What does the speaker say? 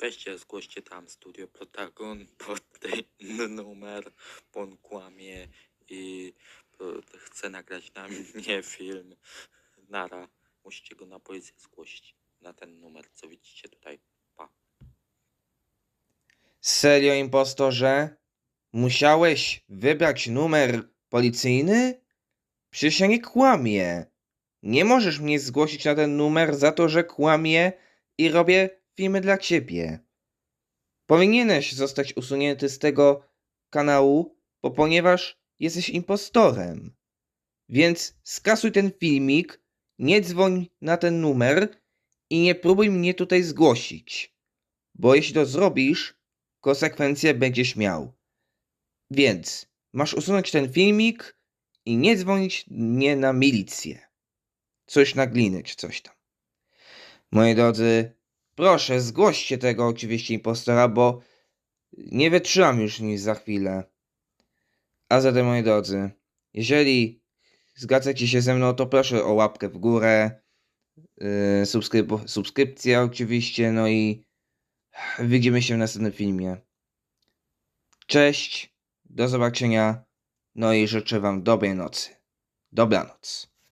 Weźcie, zgłoście tam studio Protagon pod ten numer, bo on kłamie i e, chce nagrać na mnie film. Nara, musicie go na policję zgłosić. Na ten numer, co widzicie tutaj. Pa. Serio, impostorze? Musiałeś wybrać numer policyjny? Przecież ja nie kłamię. Nie możesz mnie zgłosić na ten numer za to, że kłamię i robię filmy dla ciebie. Powinieneś zostać usunięty z tego kanału, bo ponieważ jesteś impostorem. Więc skasuj ten filmik, nie dzwoń na ten numer i nie próbuj mnie tutaj zgłosić. Bo jeśli to zrobisz, konsekwencje będziesz miał. Więc masz usunąć ten filmik i nie dzwonić mnie na milicję. Coś na gliny czy coś tam. Moi drodzy, proszę zgłoście tego oczywiście impostora, bo nie wytrzymam już nic za chwilę. A zatem moi drodzy, jeżeli zgadzacie się ze mną, to proszę o łapkę w górę, yy, subskrypcję oczywiście, no i Widzimy się w następnym filmie. Cześć, do zobaczenia, no i życzę Wam dobrej nocy. Dobranoc.